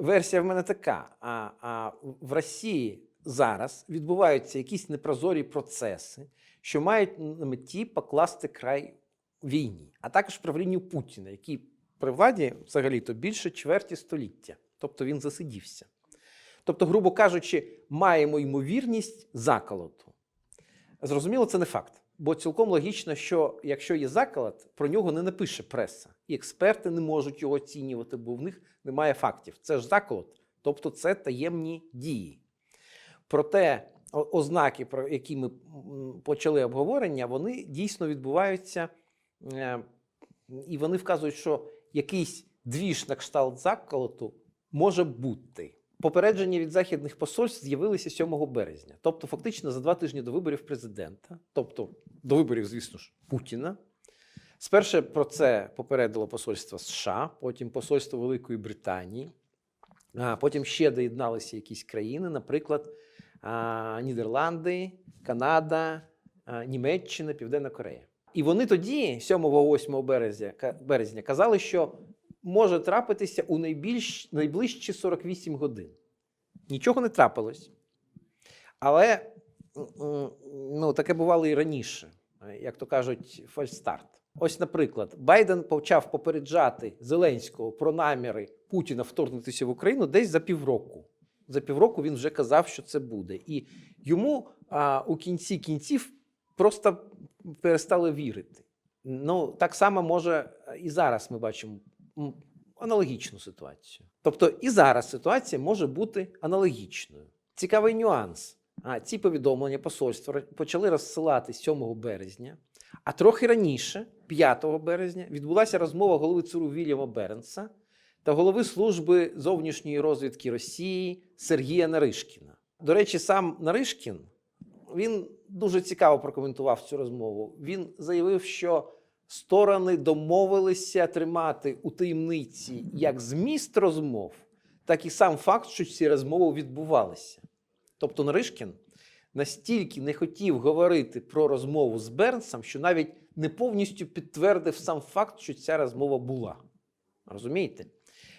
версія в мене така: а, а в Росії зараз відбуваються якісь непрозорі процеси, що мають на меті покласти край війні, а також правлінню Путіна, який при владі взагалі-то більше чверті століття. Тобто він засидівся. Тобто, грубо кажучи, маємо ймовірність заколоту. Зрозуміло, це не факт. Бо цілком логічно, що якщо є заколот, про нього не напише преса. І експерти не можуть його оцінювати, бо в них немає фактів. Це ж заколот, тобто це таємні дії. Проте ознаки, про які ми почали обговорення, вони дійсно відбуваються, е, і вони вказують, що якийсь двіж на кшталт заколоту може бути. Попередження від західних посольств з'явилися 7 березня, тобто фактично за два тижні до виборів президента, тобто до виборів, звісно ж, Путіна. Спершу про це попередило посольство США, потім посольство Великої Британії, а потім ще доєдналися якісь країни, наприклад, Нідерланди, Канада, Німеччина, Південна Корея. І вони тоді, 7-8 березня, березня, казали, що може трапитися у найбільш, найближчі 48 годин. Нічого не трапилось. Але ну, таке бувало і раніше, як то кажуть, фальстарт. Ось, наприклад, Байден почав попереджати Зеленського про наміри Путіна вторгнутися в Україну десь за півроку. За півроку він вже казав, що це буде. І йому а, у кінці кінців просто перестали вірити. Ну, так само може і зараз ми бачимо аналогічну ситуацію. Тобто і зараз ситуація може бути аналогічною. Цікавий нюанс. А ці повідомлення посольства почали розсилати 7 березня, а трохи раніше, 5 березня, відбулася розмова голови ЦРУ Вільяма Бернса та голови служби зовнішньої розвідки Росії Сергія Наришкіна. До речі, сам Наришкін він дуже цікаво прокоментував цю розмову. Він заявив, що сторони домовилися тримати у таємниці як зміст розмов, так і сам факт, що ці розмови відбувалися. Тобто Наришкін настільки не хотів говорити про розмову з Бернсом, що навіть не повністю підтвердив сам факт, що ця розмова була. Розумієте?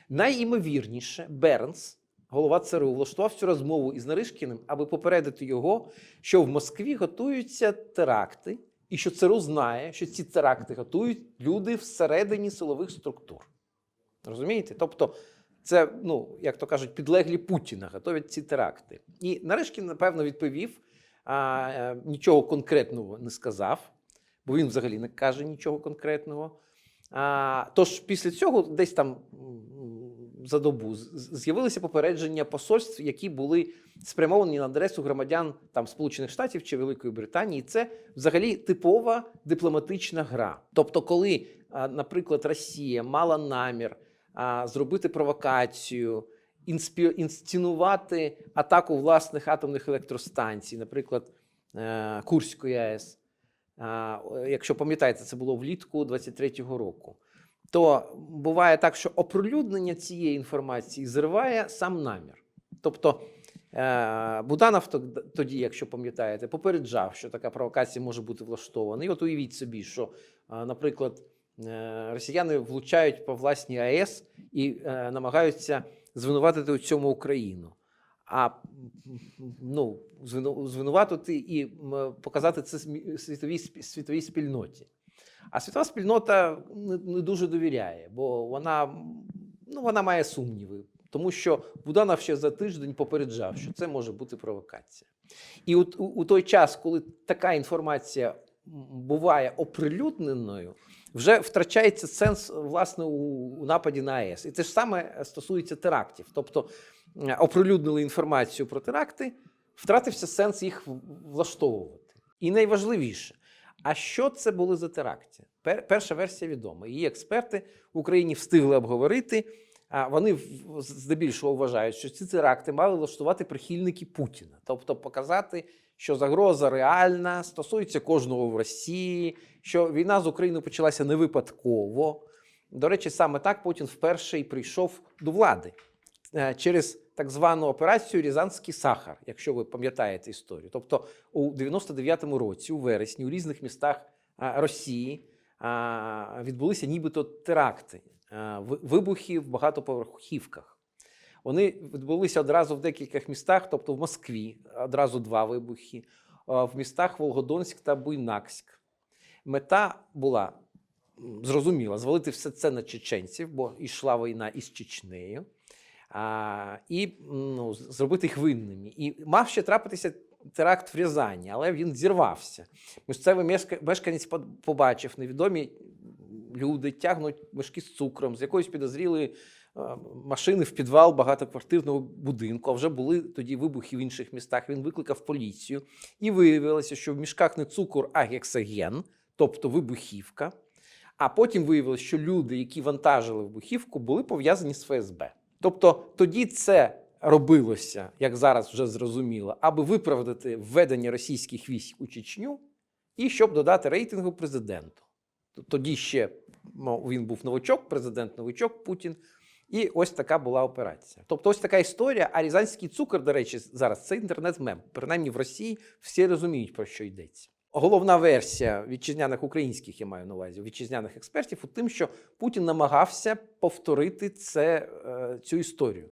Найімовірніше, Бернс, голова ЦРУ, влаштував цю розмову із Наришкіним, аби попередити його, що в Москві готуються теракти, і що ЦРУ знає, що ці теракти готують люди всередині силових структур. Розумієте? Тобто, це, ну, як то кажуть, підлеглі Путіна готовять ці теракти. І Нарешкін, напевно, відповів, а, е, нічого конкретного не сказав, бо він взагалі не каже нічого конкретного. А, тож після цього, десь там за добу, з'явилися попередження посольств, які були спрямовані на адресу громадян там Сполучених Штатів чи Великої Британії. Це взагалі типова дипломатична гра. Тобто, коли, наприклад, Росія мала намір зробити провокацію, інспі- атаку власних атомних електростанцій, наприклад, е, Курської АЕС. Якщо пам'ятаєте, це було влітку 23-го року. То буває так, що оприлюднення цієї інформації зриває сам намір. Тобто е, Буданов тоді, якщо пам'ятаєте, попереджав, що така провокація може бути влаштована. І от уявіть собі, що, е, наприклад, е, росіяни влучають по власній АЕС і намагаються звинуватити у цьому Україну. А ну, звинуватити і показати це світовій, світовій спільноті. А світова спільнота не, дуже довіряє, бо вона, ну, вона має сумніви, тому що Буданов ще за тиждень попереджав, що це може бути провокація. І от у, у той час, коли така інформація буває оприлюдненою, вже втрачається сенс власне у, у нападі на АЕС. І це ж саме стосується терактів. Тобто оприлюднили інформацію про теракти, втратився сенс їх влаштовувати. І найважливіше, а що це були за теракти? Перша версія відома. Її експерти в Україні встигли обговорити. А вони здебільшого вважають, що ці теракти мали влаштувати прихильники Путіна, тобто показати, що загроза реальна, стосується кожного в Росії, що війна з Україною почалася не випадково. До речі, саме так Путін вперше і прийшов до влади через так звану операцію Рязанський сахар, якщо ви пам'ятаєте історію. Тобто у 99-му році, у вересні, у різних містах Росії відбулися нібито теракти, вибухи в багатоповерхівках. Вони відбулися одразу в декількох містах, тобто в Москві одразу два вибухи, в містах Волгодонськ та Буйнакськ. Мета була зрозуміла звалити все це на чеченців, бо йшла війна із Чечнею, а, і ну, зробити їх винними. І мав ще трапитися теракт в Рязані, але він зірвався. Місцевий мешканець побачив, невідомі люди тягнуть мішки з цукром з якоїсь підозрілої машини в підвал багатоквартирного будинку. А вже були тоді вибухи в інших містах. Він викликав поліцію, і виявилося, що в мішках не цукор, а гексаген, тобто вибухівка. А потім виявилося, що люди, які вантажили вибухівку, були пов'язані з ФСБ. Тобто тоді це робилося, як зараз вже зрозуміло, аби виправдати введення російських військ у Чечню і щоб додати рейтингу президенту. Тоді ще ну, він був новачок, президент новачок Путін. І ось така була операція. Тобто, ось така історія. А рязанський цукор, до речі, зараз це інтернет-мем. Принаймні в Росії всі розуміють, про що йдеться. Головна версія вітчизняних українських, я маю на увазі, вітчизняних експертів у тим, що Путін намагався повторити це, е, цю історію.